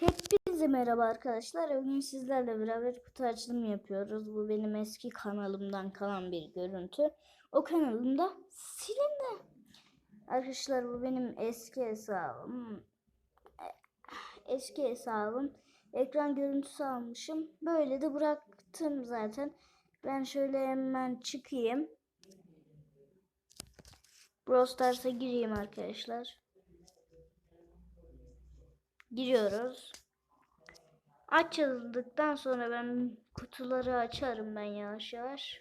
Hepinize merhaba arkadaşlar. Bugün sizlerle beraber kutu açılımı yapıyoruz. Bu benim eski kanalımdan kalan bir görüntü. O kanalımda silindi. Arkadaşlar bu benim eski hesabım. Eski hesabım. Ekran görüntüsü almışım. Böyle de bıraktım zaten. Ben şöyle hemen çıkayım. Brawl Stars'a gireyim arkadaşlar. Giriyoruz. Açıldıktan sonra ben kutuları açarım ben yavaş yavaş.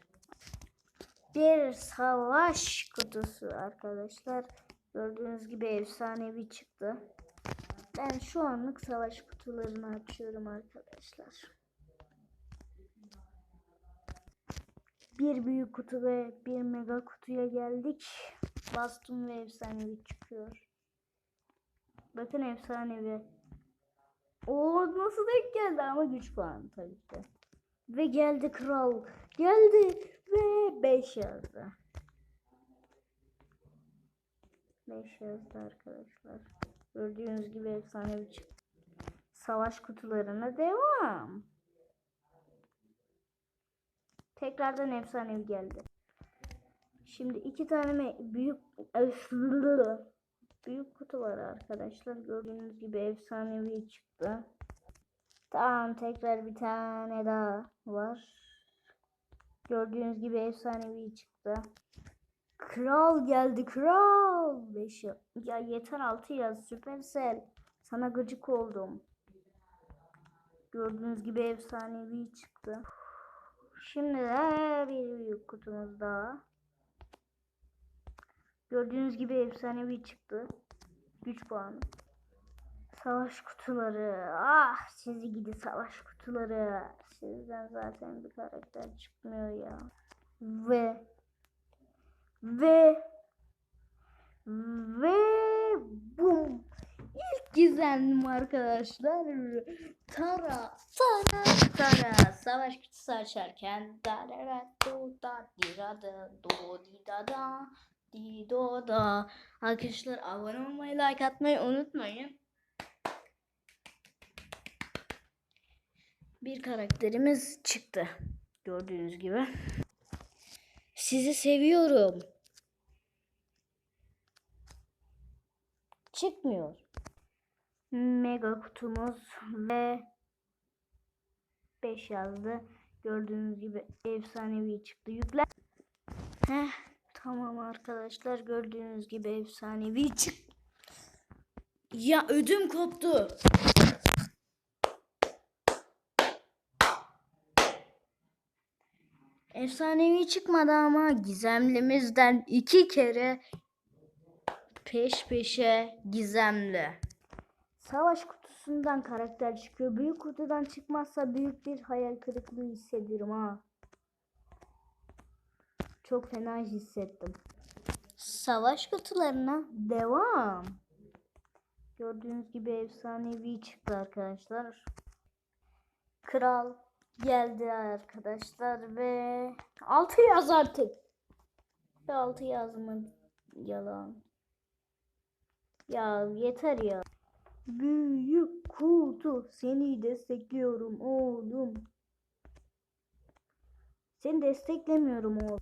Bir savaş kutusu arkadaşlar. Gördüğünüz gibi efsanevi çıktı. Ben şu anlık savaş kutularını açıyorum arkadaşlar. Bir büyük kutu ve bir mega kutuya geldik. Bastım ve efsanevi çıkıyor. Bakın efsanevi. O nasıl denk geldi ama güç puanı tabii ki. Ve geldi kral. Geldi ve 5 yazdı. 5 yazdı arkadaşlar. Gördüğünüz gibi efsanevi çıktı. Savaş kutularına devam. Tekrardan efsanevi geldi. Şimdi iki tane büyük büyük kutu var arkadaşlar. Gördüğünüz gibi efsanevi çıktı. Tamam tekrar bir tane daha var. Gördüğünüz gibi efsanevi çıktı. Kral geldi kral. Beş ya ya yeter altı yaz Süpersel. Sana gıcık oldum. Gördüğünüz gibi efsanevi çıktı. Şimdi de bir büyük kutumuz daha. Gördüğünüz gibi efsanevi çıktı. Güç puanı. Savaş kutuları. Ah sizi gidi savaş kutuları. Sizden zaten bir karakter çıkmıyor ya. Ve ve ve bum. İlk gizemlim arkadaşlar. Tara, Tara, Tara. Savaş kutusu açarken da da da da da da di da da di do da. Arkadaşlar abone olmayı, like atmayı unutmayın. Bir karakterimiz çıktı. Gördüğünüz gibi. Sizi seviyorum. Çıkmıyor. Mega kutumuz ve 5 yazdı. Gördüğünüz gibi efsanevi çıktı. Yükle. Heh, tamam arkadaşlar gördüğünüz gibi efsanevi çıktı. Ya ödüm koptu. Efsanevi çıkmadı ama gizemlimizden iki kere peş peşe gizemli. Savaş kutusundan karakter çıkıyor. Büyük kutudan çıkmazsa büyük bir hayal kırıklığı hissediyorum ha. Çok fena hissettim. Savaş kutularına devam. Gördüğünüz gibi efsanevi çıktı arkadaşlar. Kral geldi arkadaşlar ve 6 yaz artık. Ve 6 yazma yalan. Ya yeter ya. Büyük kutu seni destekliyorum oğlum. Seni desteklemiyorum oğlum.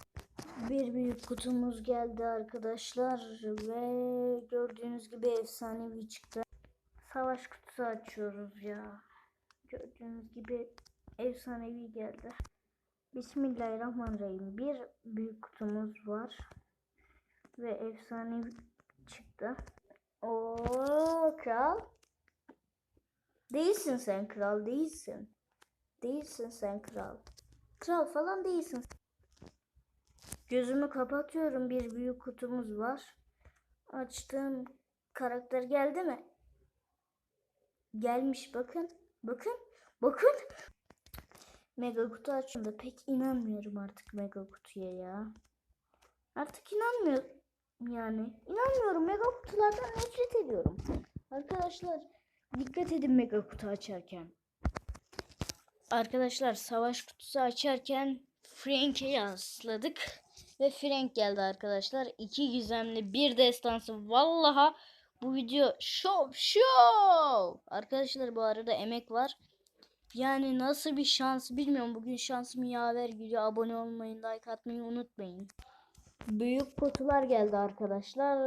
Bir büyük kutumuz geldi arkadaşlar ve gördüğünüz gibi efsanevi çıktı. Savaş kutusu açıyoruz ya. Gördüğünüz gibi efsanevi geldi. Bismillahirrahmanirrahim. Bir büyük kutumuz var. Ve efsanevi çıktı. O kral. Değilsin sen kral değilsin. Değilsin sen kral. Kral falan değilsin. Gözümü kapatıyorum. Bir büyük kutumuz var. Açtığım karakter geldi mi? Gelmiş bakın. Bakın. Bakın. Mega kutu açtığımda pek inanmıyorum artık mega kutuya ya. Artık inanmıyorum. Yani inanmıyorum mega kutulardan nefret ediyorum. Arkadaşlar dikkat edin mega kutu açarken. Arkadaşlar savaş kutusu açarken Frank'e yasladık. Ve Frank geldi arkadaşlar. İki gizemli bir destansı. Vallaha Bu video şov şov. Arkadaşlar bu arada emek var. Yani nasıl bir şans bilmiyorum. Bugün şansım yaver gidiyor. Abone olmayı, like atmayı unutmayın. Büyük kutular geldi arkadaşlar.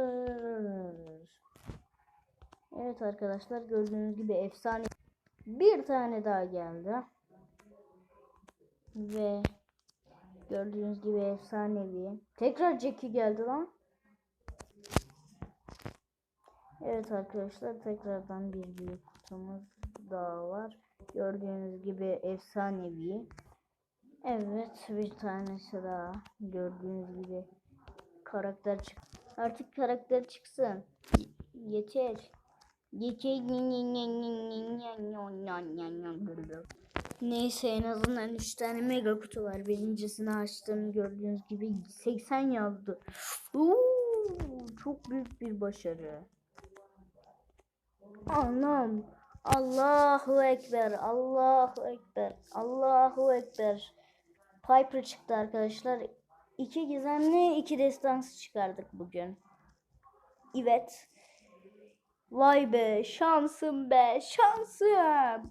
Evet arkadaşlar gördüğünüz gibi efsane bir tane daha geldi. Ve gördüğünüz gibi efsanevi. Tekrar Jackie geldi lan. Evet arkadaşlar tekrardan bir büyük kutumuz daha var. Gördüğünüz gibi efsanevi. Evet bir tanesi daha. Gördüğünüz gibi karakter çık. Artık karakter çıksın. Yeter. Yeter. Neyse en azından 3 tane mega kutu var. Birincisini açtım gördüğünüz gibi 80 yazdı. Oo, çok büyük bir başarı. Anam. Allahu Ekber. Allahu Ekber. Allahu Ekber. Piper çıktı arkadaşlar. İki gizemli, iki destansı çıkardık bugün. Evet. Vay be, şansım be, şansım.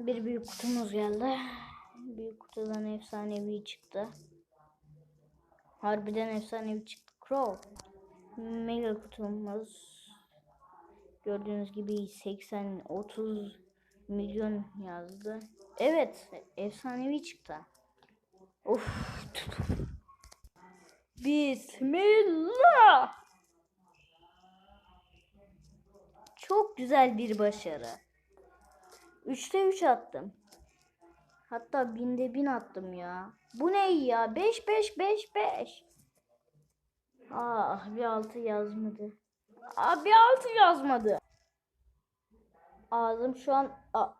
Bir büyük kutumuz geldi. Büyük kutudan efsanevi çıktı. Harbiden efsanevi çıktı. Crow. Mega kutumuz. Gördüğünüz gibi 80 30 milyon yazdı. Evet, efsanevi çıktı. Of. Bismillah. Çok güzel bir başarı. 3'te 3 attım. Hatta binde 1000 attım ya. Bu ne ya? 5 5 5 5. Ah bir altı yazmadı. Aa bir altı yazmadı. Ağzım şu an a-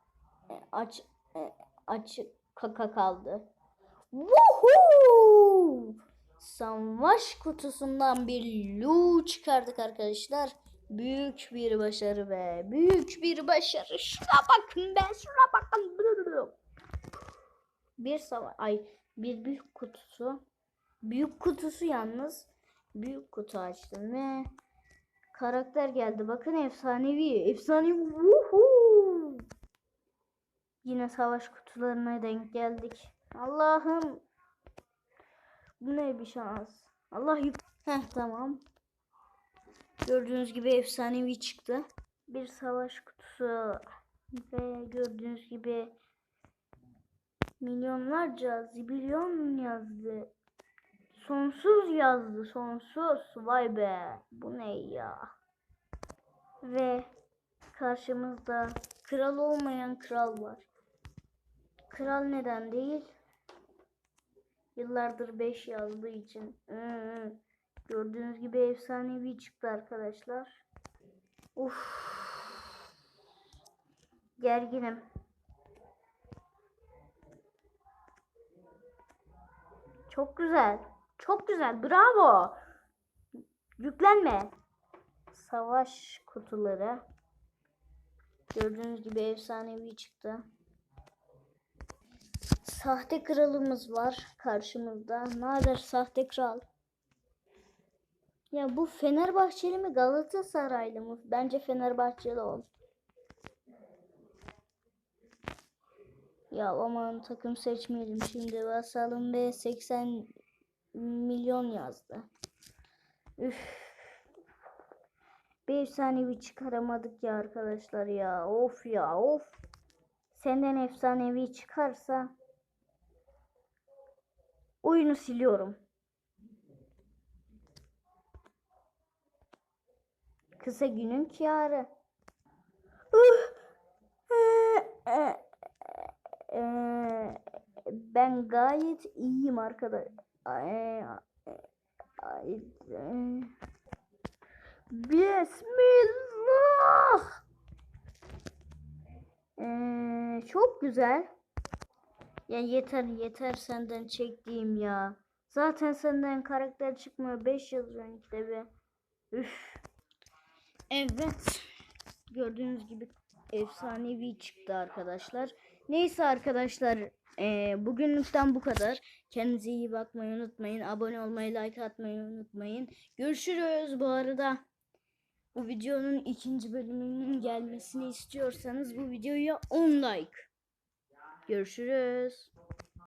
aç e, aç kaka kaldı. Woohoo! Savaş kutusundan bir lu çıkardık arkadaşlar. Büyük bir başarı be. Büyük bir başarı. Şuna bakın be. Şuna bakın. Bir savaş. Ay bir büyük kutusu. Büyük kutusu yalnız. Büyük kutu açtım ve karakter geldi. Bakın efsanevi. Efsanevi. Woohoo! Yine savaş kutularına denk geldik. Allah'ım. Bu ne bir şans. Allah yük. Heh tamam. Gördüğünüz gibi efsanevi çıktı. Bir savaş kutusu ve gördüğünüz gibi milyonlarca zibilyon yazdı. Sonsuz yazdı. Sonsuz. Vay be. Bu ne ya? Ve karşımızda kral olmayan kral var. Kral neden değil? Yıllardır 5 yazdığı için. Hı, Gördüğünüz gibi efsanevi çıktı arkadaşlar. Uf. Gerginim. Çok güzel. Çok güzel. Bravo. Yüklenme. Savaş kutuları. Gördüğünüz gibi efsanevi çıktı. Sahte kralımız var karşımızda. Ne haber sahte kral? Ya bu Fenerbahçeli mi Galatasaraylı mı? Bence Fenerbahçeli ol. Ya aman takım seçmeyelim şimdi basalım ve 80 milyon yazdı. Üf. Bir efsanevi çıkaramadık ya arkadaşlar ya. Of ya of. Senden efsanevi çıkarsa oyunu siliyorum. Kısa günün kârı. Ben gayet iyiyim arkadaş. Bismillah. Ee, çok güzel. Ya yeter yeter senden çektiğim ya. Zaten senden karakter çıkmıyor. 5 yıl önce be. Üf. Evet. Gördüğünüz gibi efsanevi çıktı arkadaşlar. Neyse arkadaşlar. eee, bugünlükten bu kadar. Kendinize iyi bakmayı unutmayın. Abone olmayı, like atmayı unutmayın. Görüşürüz bu arada. Bu videonun ikinci bölümünün gelmesini istiyorsanız bu videoya 10 like. Görüşürüz.